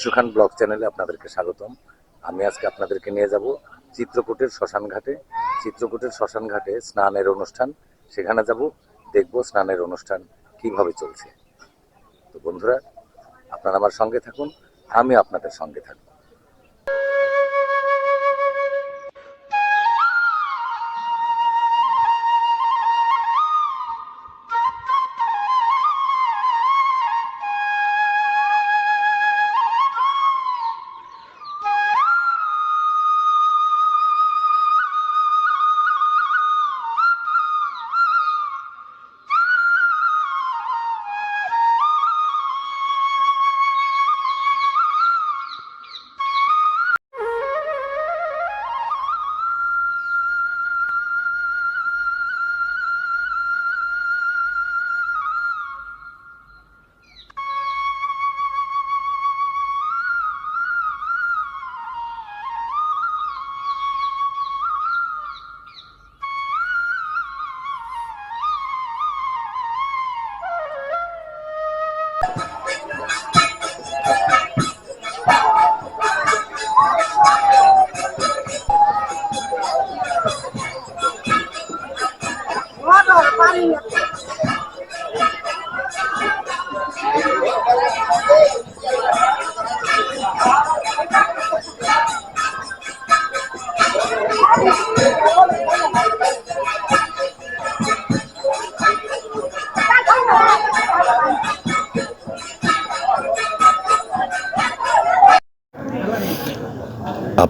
Issue খান blog চ্যানেলে আপনাদেরকে স্বাগতম। আমি আজকে আপনাদেরকে নিয়ে যাব চিত্রকূটের শ্মশান ঘাটে। চিত্রকূটের শ্মশান ঘাটে স্নানের অনুষ্ঠান। সেখানে যাব, দেখব স্নানের অনুষ্ঠান কীভাবে চলছে। তো বন্ধুরা, আপনারা আমার সঙ্গে থাকুন আমি আপনাদের সঙ্গে থাকব।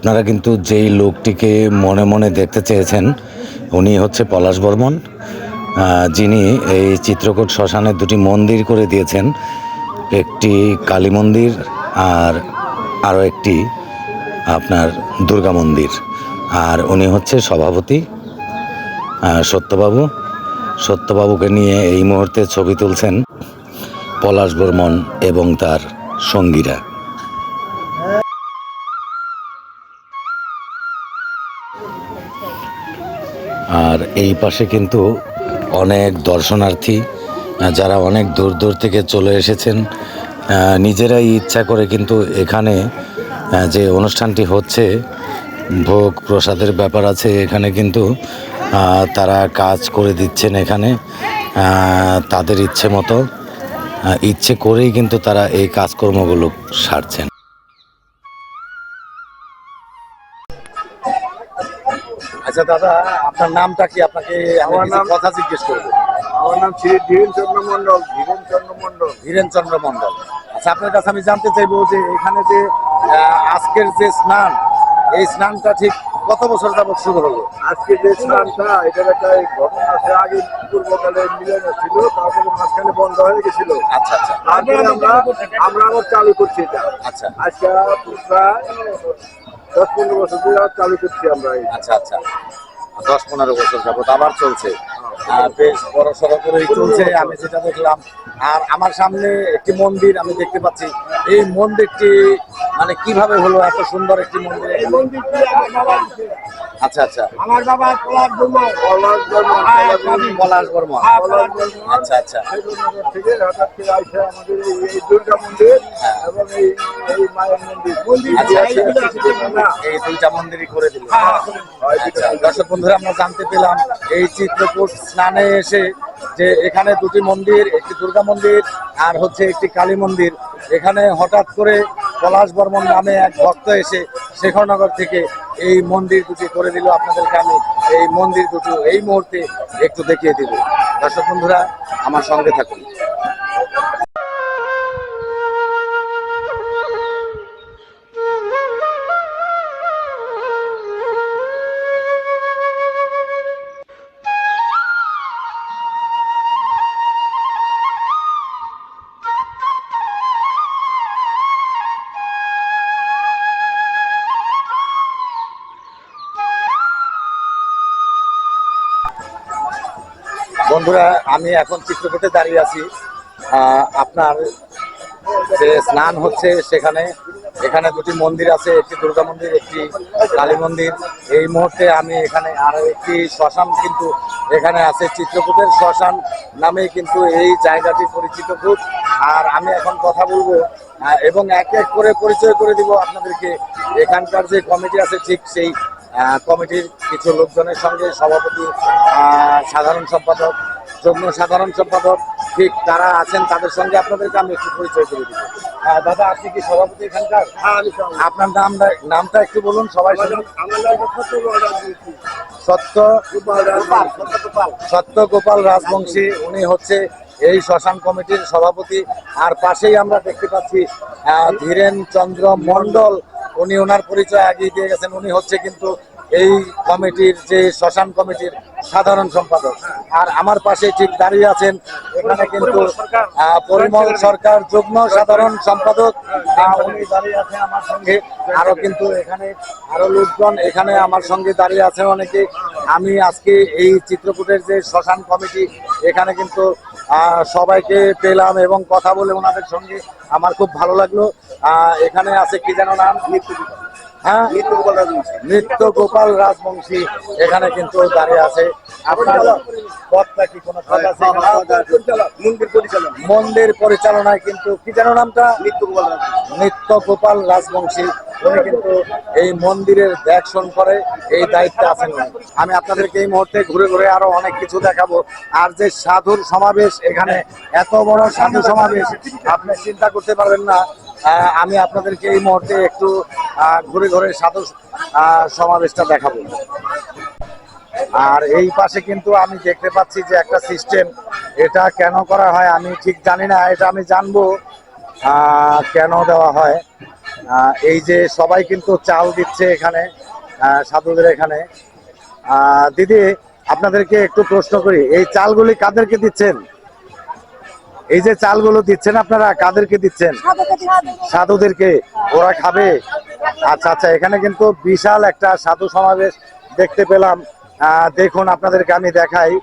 আপনারা কিন্তু যেই লোকটিকে মনে মনে দেখতে চেয়েছেন, উনি হচ্ছে পলাশ বর্মন যিনি এই চিত্রকূট শ্মশানে দুটি মন্দির করে দিয়েছেন, একটি কালী মন্দির আর আরও একটি আপনার দুর্গা মন্দির। আর উনি হচ্ছে সভাপতি সত্যবাবু। সত্যবাবুকে নিয়ে এই মুহূর্তে ছবি তুলছেন পলাশ বর্মন এবং তার সঙ্গীরা। এই পাশে কিন্তু অনেক দর্শনার্থী যারা অনেক দূর দূর থেকে চলে এসেছেন। নিজেরাই ইচ্ছা করে কিন্তু এখানে যে অনুষ্ঠানটি হচ্ছে, ভোগ প্রসাদের ব্যাপার আছে, এখানে কিন্তু তারা কাজ করে দিচ্ছেন এখানে। তাদের ইচ্ছে মতো ইচ্ছে করেই কিন্তু তারা এই কাজকর্মগুলো সারছেন। আচ্ছা দাদা আপনার নামটা কি? আপনাকে আমার নাম- কথা জিজ্ঞেস করব। আমার নাম শ্রী ধীরেন চন্দ্র মন্ডল ধীরেন চন্দ্র মন্ডল ধীরেন চন্দ্র মন্ডল আচ্ছা আপনার কাছে আমি জানতে চাইব যে এখানে যে আজকের যে স্নান এই স্নানটা ঠিক কত বছর যাবত শুরু হলো? আজকে যে স্নানটা এটার একটা ঘটনা আছে আগে পূর্বকালে মিলন ছিল তারপরে মাঝখানে বন্ধ হয়ে গেছিল। আচ্ছা আচ্ছা। আমরা আমরা আবার চালু করছি এটা। আচ্ছা। আজকে প্রায় দশ পনেরো বছর ধরে চালু করছি আমরা আচ্ছা আচ্ছা। দশ পনেরো বছর যাবত আবার চলছে। আর বেশ বড় সড়ো করেই চলছে। আমি যেটা দেখলাম আর আমার সামনে একটি মন্দির আমি দেখতে পাচ্ছি। এই মন্দিরটি মানে কীভাবে হলো? এত সুন্দর একটি মন্দির। আচ্ছা আচ্ছা। আমার বাবা পলাশ জন্য পলাশ জন্য পলাশ বর্মন পলাশ জন্য আচ্ছা আচ্ছা। থেকে হঠাৎ করে আইসা আমাদের এই দুর্গা মন্দির এবং এই এই মায়ের মন্দির। মন্দির আচ্ছা, আচ্ছা। এই দুইটা মন্দিরই করে দিল। হ্যাঁ। আচ্ছা দর্শক বন্ধুরা আমরা জানতে পেলাম এই চিত্রকূট স্নানে এসে যে এখানে দুটি মন্দির একটি দুর্গা মন্দির আর হচ্ছে একটি কালী মন্দির। এখানে হঠাৎ করে পলাশ বর্মন নামে এক ভক্ত এসে শেখরনগর থেকে এই মন্দির দুটি করে দিল আপনাদেরকে আমি। এই মন্দির দুটো এই মুহূর্তে একটু দেখিয়ে দিব। দর্শক বন্ধুরা, আমার সঙ্গে থাকুন। বন্ধুরা, আমি এখন চিত্রকূটে দাঁড়িয়ে আছি। আপনার যে স্নান হচ্ছে সেখানে, এখানে দুটি মন্দির আছে, একটি দুর্গা মন্দির, একটি কালী মন্দির। এই মুহূর্তে আমি এখানে আর একটি শ্মশান কিন্তু এখানে আছে। চিত্রকূটের শ্মশান নামে কিন্তু এই জায়গাটি পরিচিত খুব আর আমি এখন কথা বলব এবং এক এক করে পরিচয় করে দিব আপনাদেরকে। এখানকার যে কমিটি আছে, ঠিক সেই কমিটির কিছু লোকজনের সঙ্গে সভাপতি সাধারণ সম্পাদক যুগ্ম সাধারণ সম্পাদক ঠিক তারা আছেন তাদের সঙ্গে আপনাদেরকে আমি একটু পরিচয় করে দিব। দাদা আপনি কি সভাপতি এখানকার? আপনার নাম নামটা একটু বলুন সবাই সত্য সত্য গোপাল রাজবংশী উনি হচ্ছে এই শ্মশান কমিটির সভাপতি। আর পাশেই আমরা দেখতে পাচ্ছি ধীরেন চন্দ্র মন্ডল উনি ওনার পরিচয় আগিয়ে দিয়ে গেছেন। উনি হচ্ছে কিন্তু এই কমিটির যে শ্মশান কমিটির সাধারণ সম্পাদক। আর আমার পাশে ঠিক দাঁড়িয়ে আছেন, এখানে কিন্তু পরিমল সরকার যুগ্ম সাধারণ সম্পাদক। উনি দাঁড়িয়ে আছেন আমার সঙ্গে। আরও কিন্তু এখানে আরও লোকজন এখানে আমার সঙ্গে দাঁড়িয়ে আছেন অনেকে। আমি আজকে এই চিত্রকূটের যে শ্মশান কমিটি, এখানে কিন্তু সবাইকে পেলাম এবং কথা বলে ওনাদের সঙ্গে আমার খুব ভালো লাগল। এখানে আছে কি যেন নাম? হ্যাঁ? নিত্য গোপাল রাজবংশী এখানে কিন্তু দাঁড়িয়ে আছে। আপনার পদটা কি কোনো আছে? মন্দির পরিচালনা। মন্দির পরিচালনায় কিন্তু কি যেন নামটা? নিত্য গোপাল নিত্য গোপাল রাজবংশী। উনি কিন্তু এই মন্দিরের দেখশন করে এই দায়িত্বে আছেন আমি আপনাদেরকে এই মুহূর্তে ঘুরে ঘুরে আরও অনেক কিছু দেখাবো। আর যে সাধুর সমাবেশ এখানে এত বড় সাধু সমাবেশ আপনি চিন্তা করতে পারবেন না। আমি আপনাদেরকে এই মুহূর্তে একটু ঘুরে ঘুরে সাধু সমাবেশটা দেখাবো। আর এই পাশে কিন্তু আমি দেখতে পাচ্ছি যে একটা সিস্টেম এটা কেন করা হয় আমি ঠিক জানি না, এটা আমি জানব কেন দেওয়া হয়। এই যে সবাই কিন্তু চাল দিচ্ছে এখানে সাধুদের এখানে। দিদি, আপনাদেরকে একটু প্রশ্ন করি, এই চালগুলি কাদেরকে দিচ্ছেন? এই যে চালগুলো দিচ্ছেন আপনারা কাদেরকে দিচ্ছেন? সাধুদেরকে? ওরা খাবে? আচ্ছা আচ্ছা এখানে কিন্তু বিশাল একটা সাধু সমাবেশ দেখতে পেলাম। দেখুন আপনাদেরকে আমি দেখাই।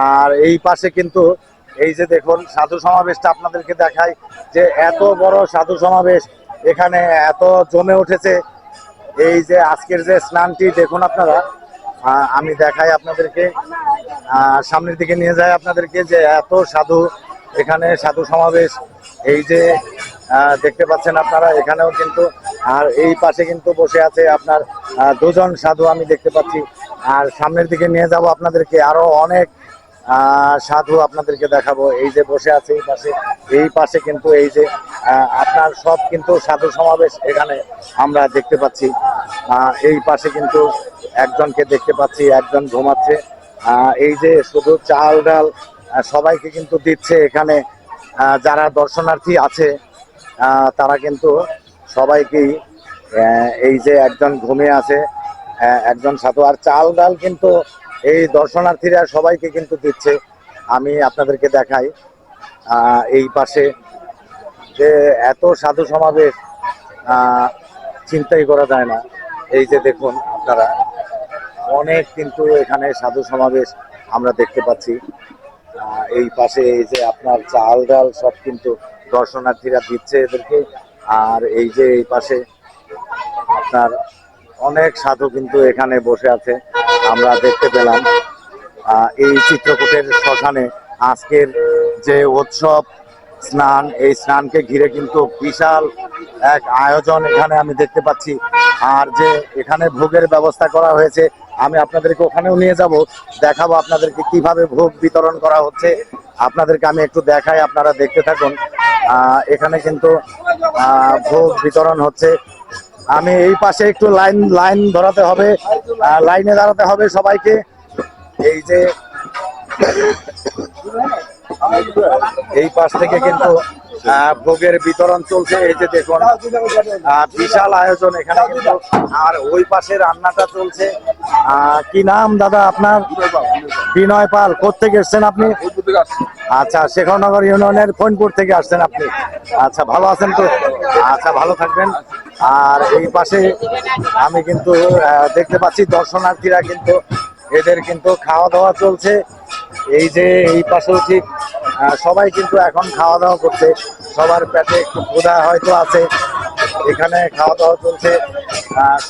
আর এই পাশে কিন্তু এই যে দেখুন সাধু সমাবেশটা আপনাদেরকে দেখাই যে এত বড় সাধু সমাবেশ এখানে এত জমে উঠেছে। এই যে আজকের যে স্নানটি দেখুন আপনারা। আমি দেখাই আপনাদেরকে। সামনের দিকে নিয়ে যাই আপনাদেরকে যে এত সাধু এখানে সাধু সমাবেশ, এই যে দেখতে পাচ্ছেন আপনারা, এখানেও কিন্তু, আর এই পাশে কিন্তু বসে আছে আপনার দুজন সাধু আমি দেখতে পাচ্ছি। আর সামনের দিকে নিয়ে যাব আপনাদেরকে আরও অনেক সাধু আপনাদেরকে দেখাবো। এই যে বসে আছে এই পাশে এই পাশে কিন্তু এই যে আপনার সব কিন্তু সাধু সমাবেশ এখানে আমরা দেখতে পাচ্ছি। এই পাশে কিন্তু একজনকে দেখতে পাচ্ছি, একজন ঘুমাচ্ছে। এই যে শুধু চাল ডাল সবাইকে কিন্তু দিচ্ছে এখানে। যারা দর্শনার্থী আছে তারা কিন্তু সবাইকেই এই যে একজন ঘুমিয়ে আছে একজন সাধু। আর চাল ডাল কিন্তু এই দর্শনার্থীরা সবাইকে কিন্তু দিচ্ছে। আমি আপনাদেরকে দেখাই এই পাশে যে এত সাধু সমাবেশ চিন্তাই করা যায় না। এই যে দেখুন আপনারা, অনেক কিন্তু এখানে সাধু সমাবেশ আমরা দেখতে পাচ্ছি। এই পাশে এই যে আপনার চাল ডাল সব কিন্তু দর্শনার্থীরা দিচ্ছে এদেরকে। আর এই যে এই পাশে আপনার অনেক সাধু কিন্তু এখানে বসে আছে, আমরা দেখতে পেলাম। এই চিত্রকূটের শ্মশানে আজকের যে উৎসব, স্নান, এই স্নানকে ঘিরে কিন্তু বিশাল এক আয়োজন এখানে আমি দেখতে পাচ্ছি। আর যে এখানে ভোগের ব্যবস্থা করা হয়েছে আমি আপনাদেরকে ওখানেও নিয়ে যাব, দেখাবো আপনাদেরকে কীভাবে ভোগ বিতরণ করা হচ্ছে। আপনাদেরকে আমি একটু দেখাই, আপনারা দেখতে থাকুন। এখানে কিন্তু ভোগ বিতরণ হচ্ছে। আমি এই পাশে একটু লাইন লাইন ধরাতে হবে। লাইনে দাঁড়াতে হবে সবাইকে। এই যে এই পাশ থেকে কিন্তু ভোগের বিতরণ চলছে। এই যে দেখুন বিশাল আয়োজন এখানে কিন্তু, আর ওই পাশে রান্নাটা চলছে। কি নাম দাদা আপনার? বিনয় পাল। কোথেকে এসছেন আপনি? আচ্ছা শেখরনগর ইউনিয়নের ফোনপুর থেকে আসছেন আপনি। আচ্ছা ভালো আছেন তো? আচ্ছা ভালো থাকবেন। আর এই পাশে আমি কিন্তু দেখতে পাচ্ছি দর্শনার্থীরা কিন্তু, এদের কিন্তু খাওয়া দাওয়া চলছে। এই যে এই পাশেও ঠিক সবাই কিন্তু এখন খাওয়া দাওয়া করছে। সবার পেটে একটু ক্ষুধা হয়তো আছে, এখানে খাওয়া দাওয়া চলছে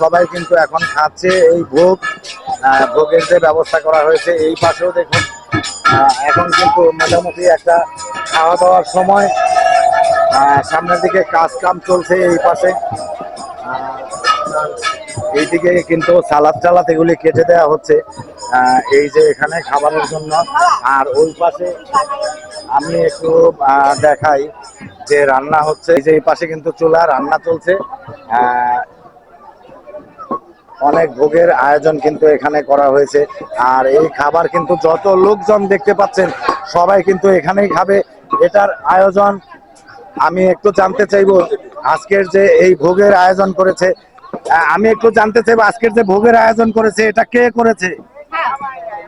সবাই কিন্তু এখন খাচ্ছে এই ভোগ। ভোগের যে ব্যবস্থা করা হয়েছে, এই পাশেও দেখুন এখন কিন্তু মোটামুটি একটা খাওয়া দাওয়ার সময় সামনের দিকে কাজ কাম চলছে এই পাশে। এইদিকে কিন্তু সালাদ টালাদ এগুলি কেটে দেওয়া হচ্ছে এই যে এখানে খাবারের জন্য। আর ওই পাশে আমি একটু দেখাই যে রান্না হচ্ছে। এই যে এই পাশে কিন্তু চুলা রান্না চলছে। অনেক ভোগের আয়োজন কিন্তু এখানে করা হয়েছে। আর এই খাবার কিন্তু যত লোকজন দেখতে পাচ্ছেন, সবাই কিন্তু এখানেই খাবে। এটার আয়োজন আমি একটু জানতে চাইব, আজকের যে এই ভোগের আয়োজন করেছে আমি একটু জানতে চাইব আজকের যে ভোগের আয়োজন করেছে এটা কে করেছে?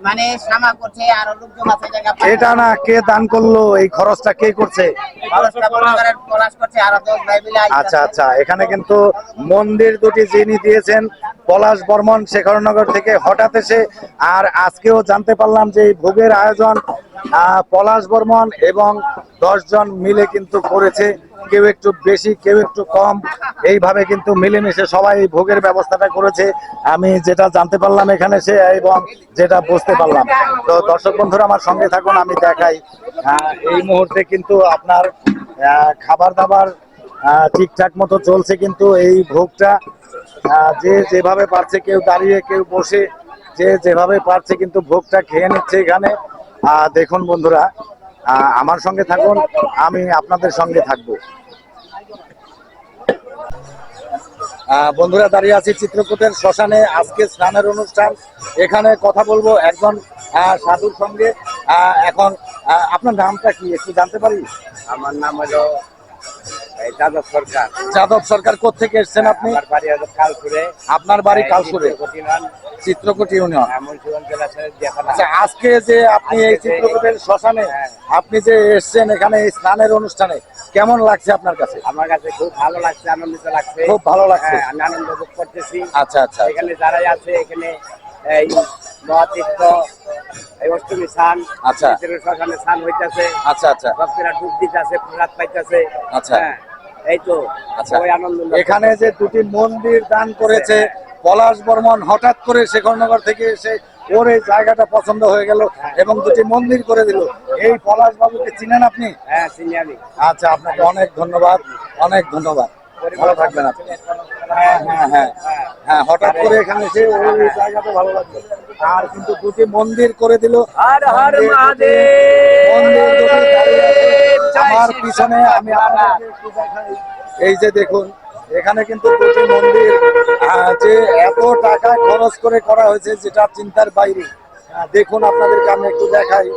মানে সামা করছে আর লোকজন আছে জায়গা এটা না কে দান করল এই খরচটা কে করছে। আচ্ছা আচ্ছা এখানে কিন্তু মন্দির দুটি যিনি দিয়েছেন পলাশ বর্মন শেখরনগর থেকে হঠাৎ এসে আর আজকেও জানতে পারলাম যে এই ভোগের আয়োজন আহ, পলাশ বর্মন এবং দশজন মিলে কিন্তু করেছে। কেউ একটু বেশি, কেউ একটু কম, এইভাবে কিন্তু মিলেমিশে সবাই ভোগের ব্যবস্থাটা করেছে। আমি যেটা জানতে পারলাম এখানে সে এবং যেটা বুঝতে পারলাম। তো দর্শক বন্ধুরা আমার সঙ্গে থাকুন, আমি দেখাই। এই মুহূর্তে কিন্তু আপনার খাবার দাবার ঠিকঠাক মতো চলছে কিন্তু এই ভোগটা। যে যেভাবে পারছে, কেউ দাঁড়িয়ে, কেউ বসে, যে যেভাবে পারছে কিন্তু ভোগটা খেয়ে নিচ্ছে এখানে। দেখুন বন্ধুরা আমার সঙ্গে থাকুন আমি আপনাদের সঙ্গে থাকব। বন্ধুরা দাঁড়িয়ে আছি চিত্রকূটের শ্মশানে আজকে স্নানের অনুষ্ঠান। এখানে কথা বলব একজন সাধুর সঙ্গে। আহ, এখন আপনার নামটা কি একটু জানতে পারি? আমার নাম হলো যাদব সরকার। যাদব সরকার কোথেকে এসেছেন আপনি? আমার বাড়ি হলো আপনার বাড়ি কালসুরে। চিত্রকূট ইউনিয়ন। আচ্ছা আজকে যে আপনি এই চিত্রকূটের শ্মশানে হ্যাঁ। আপনি যে এসেছেন এখানে এই স্নানের অনুষ্ঠানে কেমন লাগছে আপনার কাছে? আমার কাছে খুব ভালো লাগছে আনন্দিত লাগছে। খুব ভালো লাগছে। হ্যাঁ, আমি আনন্দ ভোগ করতেছি। আচ্ছা আচ্ছা এখানে যারাই আছে এখানে এই মহাতীর্থ এই অষ্টমী স্নান আচ্ছা। শ্মশানে স্নান হইতেছে। আচ্ছা আচ্ছা। ভক্তরা ডুব দিতেছে প্রসাদ পাইতেছে। আচ্ছা। হ্যাঁ, এই তো আচ্ছা। আনন্দ এখানে যে দুটি মন্দির দান করেছে পলাশ বর্মন হঠাৎ করে শেখরনগর থেকে এসে ওর এই জায়গাটা পছন্দ হয়ে গেল এবং দুটি মন্দির করে দিল। এই পলাশ বাবুকে চিনেন আপনি? হ্যাঁ চিনি আমি। আচ্ছা আপনাকে অনেক ধন্যবাদ অনেক ধন্যবাদ। ভালো থাকবেন আপনি। হ্যাঁ হ্যাঁ হ্যাঁ হ্যাঁ হঠাৎ করে এখানে এসে ওই জায়গাটা ভালো লাগল। আর কিন্তু দুটি মন্দির করে দিল। আমার পিছনে আমি এই যে দেখুন এখানে কিন্তু দুটি মন্দির যে এত টাকা খরচ করে করা হয়েছে যেটা চিন্তার বাইরে। দেখুন আপনাদেরকে আমি একটু দেখাই।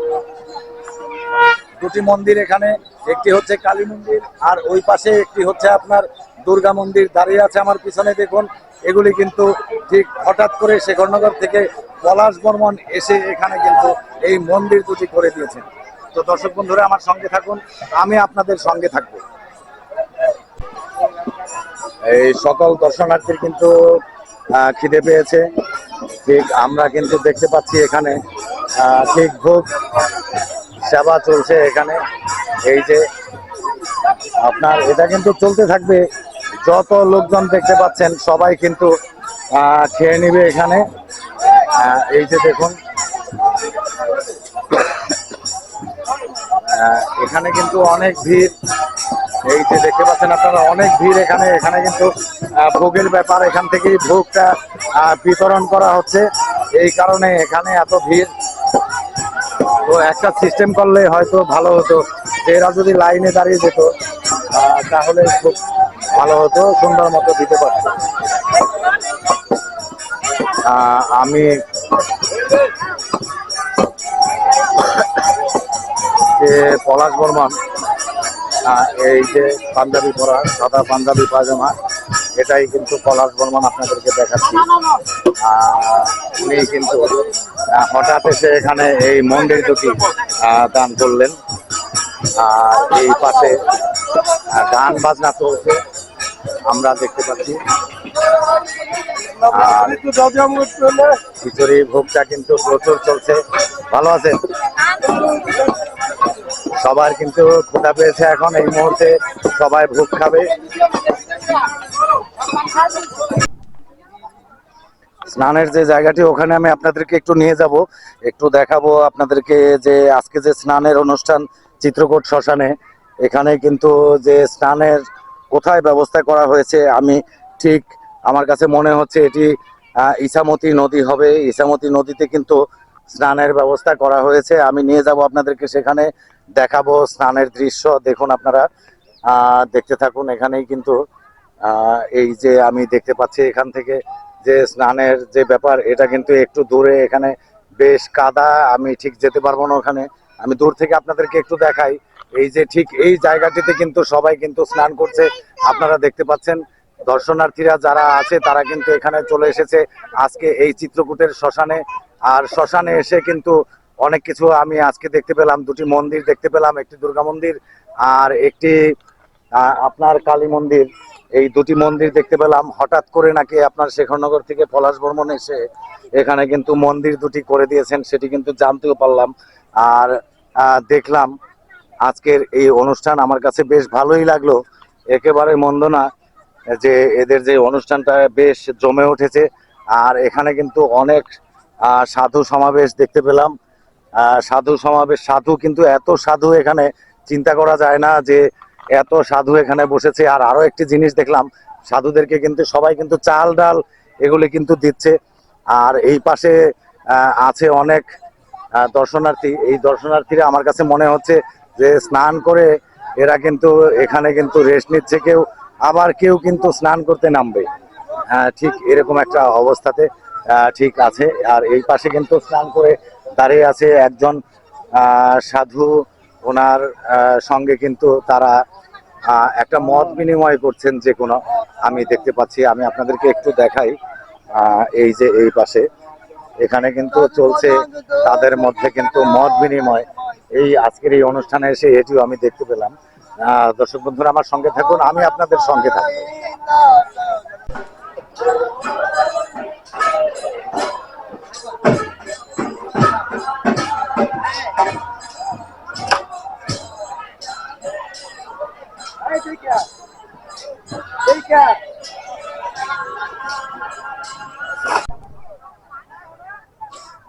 দুটি মন্দির এখানে, একটি হচ্ছে কালী মন্দির, আর ওই পাশে একটি হচ্ছে আপনার দুর্গা মন্দির দাঁড়িয়ে আছে আমার পিছনে, দেখুন। এগুলি কিন্তু ঠিক হঠাৎ করে শেখরনগর থেকে পলাশ বর্মন এসে এখানে কিন্তু এই মন্দির দুটি করে দিয়েছেন। তো দর্শক বন্ধুরা, আমার সঙ্গে থাকুন, আমি আপনাদের সঙ্গে থাকব। এই সকল দর্শনার্থীর কিন্তু খিদে পেয়েছে। ঠিক আমরা কিন্তু দেখতে পাচ্ছি এখানে ঠিক ভোগ সেবা চলছে এখানে। এই যে আপনার, এটা কিন্তু চলতে থাকবে। যত লোকজন দেখতে পাচ্ছেন, সবাই কিন্তু খেয়ে নিবে এখানে। এই যে দেখুন। এখানে কিন্তু অনেক ভিড়। এই যে দেখতে পাচ্ছেন আপনারা, অনেক ভিড় এখানে। এখানে কিন্তু ভোগের ব্যাপার, এখান থেকেই ভোগটা বিতরণ করা হচ্ছে। এই কারণে এখানে এত ভিড়। তো একটা সিস্টেম করলে হয়তো ভালো হতো। এরা যদি লাইনে দাঁড়িয়ে যেত তাহলে খুব ভালো হতো, সুন্দর মতো দিতে পারতো। আমি পলাশ বর্মন এই যে পাঞ্জাবি পরা, সাদা পাঞ্জাবি পাজামা এটাই কিন্তু পলাশ বর্মন আপনাদেরকে দেখাচ্ছি। উনি কিন্তু হঠাৎ এসে এখানে এই মন্দির দুটি দান করলেন। আর এই পাশে গান বাজনা চলছে, আমরা দেখতে পাচ্ছি। খিচুড়ি, ভোগটা কিন্তু প্রচুর চলছে। ভালো আছেন? সবার কিন্তু ক্ষুধা পেয়েছে এখন, এই মুহূর্তে সবাই ভোগ খাবে। স্নানের যে জায়গাটি, ওখানে আমি আপনাদেরকে একটু নিয়ে যাব। একটু দেখাবো আপনাদেরকে যে আজকে যে স্নানের অনুষ্ঠান চিত্রকূট শ্মশানে, এখানে কিন্তু যে স্নানের কোথায় ব্যবস্থা করা হয়েছে, আমি ঠিক আমার কাছে মনে হচ্ছে এটি ইসামতি নদী হবে। ইসামতি নদীতে কিন্তু স্নানের ব্যবস্থা করা হয়েছে। আমি নিয়ে যাব আপনাদেরকে সেখানে। দেখাবো স্নানের দৃশ্য। দেখুন আপনারা দেখতে থাকুন, এখানেই কিন্তু এই যে আমি দেখতে পাচ্ছি এখান থেকে যে স্নানের যে ব্যাপার, এটা কিন্তু একটু দূরে, এখানে বেশ কাদা, আমি ঠিক যেতে পারব না ওখানে। আমি দূর থেকে আপনাদেরকে একটু দেখাই। এই যে ঠিক এই জায়গাটিতে কিন্তু সবাই কিন্তু স্নান করছে। আপনারা দেখতে পাচ্ছেন, দর্শনার্থীরা যারা আছে, তারা কিন্তু এখানে চলে এসেছে। আজকে এই চিত্রকূটের শ্মশানে, আর শ্মশানে এসে কিন্তু অনেক কিছু আমি আজকে দেখতে পেলাম, দুটি মন্দির দেখতে পেলাম, একটি দুর্গা মন্দির আর একটি আপনার কালী মন্দির। এই দুটি মন্দির দেখতে পেলাম, হঠাৎ করে নাকি আপনার শেখরনগর থেকে পলাশ বর্মন এসে এখানে কিন্তু মন্দির দুটি করে দিয়েছেন, সেটি কিন্তু জানতেও পারলাম। আর দেখলাম আজকের এই অনুষ্ঠান আমার কাছে বেশ ভালোই লাগল। একেবারে মন্দ না যে এদের যে অনুষ্ঠানটা বেশ জমে উঠেছে। আর এখানে কিন্তু অনেক সাধু সমাবেশ দেখতে পেলাম। সাধু সমাবেশ। সাধু কিন্তু এত সাধু এখানে চিন্তা করা যায় না যে এত সাধু এখানে বসেছে। আর আরও একটি জিনিস দেখলাম, সাধুদেরকে কিন্তু সবাই কিন্তু চাল ডাল এগুলি কিন্তু দিচ্ছে। আর এই পাশে আছে অনেক দর্শনার্থী। এই দর্শনার্থীরা আমার কাছে মনে হচ্ছে যে স্নান করে এরা কিন্তু এখানে কিন্তু রেস্ট নিচ্ছে কেউ। আবার কেউ কিন্তু স্নান করতে নামবে। ঠিক এরকম একটা অবস্থাতে ঠিক আছে। আর এই পাশে কিন্তু স্নান করে দাঁড়িয়ে আছে একজন সাধু। ওনার সঙ্গে কিন্তু তারা একটা মত বিনিময় করছেন যে কোনো, আমি দেখতে পাচ্ছি, আমি আপনাদেরকে একটু দেখাই এই যে এই পাশে। এখানে কিন্তু চলছে তাদের মধ্যে কিন্তু মত বিনিময়। এই আজকের এই অনুষ্ঠানে এসে এটিও আমি দেখতে পেলাম। দর্শক বন্ধুরা, আমার সঙ্গে থাকুন, আমি আপনাদের সঙ্গে থাকব।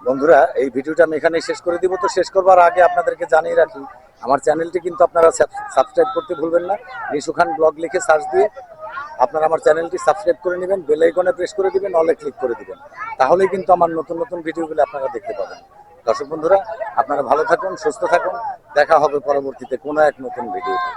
বন্ধুরা, এই ভিডিওটা আমি এখানে শেষ করে দিব। তো শেষ করবার আগে আপনাদেরকে জানিয়ে রাখি, আমার চ্যানেলটি কিন্তু আপনারা সাবস্ক্রাইব করতে ভুলবেন না। নিশু খান ব্লগ লিখে সার্চ দিয়ে আপনারা আমার চ্যানেলটি সাবস্ক্রাইব করে নেবেন, বেল আইকনে প্রেস করে দিবেন, অলে ক্লিক করে দিবেন। তাহলেই কিন্তু আমার নতুন নতুন ভিডিওগুলো আপনারা দেখতে পাবেন। দর্শক বন্ধুরা, আপনারা ভালো থাকুন, সুস্থ থাকুন। দেখা হবে পরবর্তীতে কোনো এক নতুন ভিডিওতে।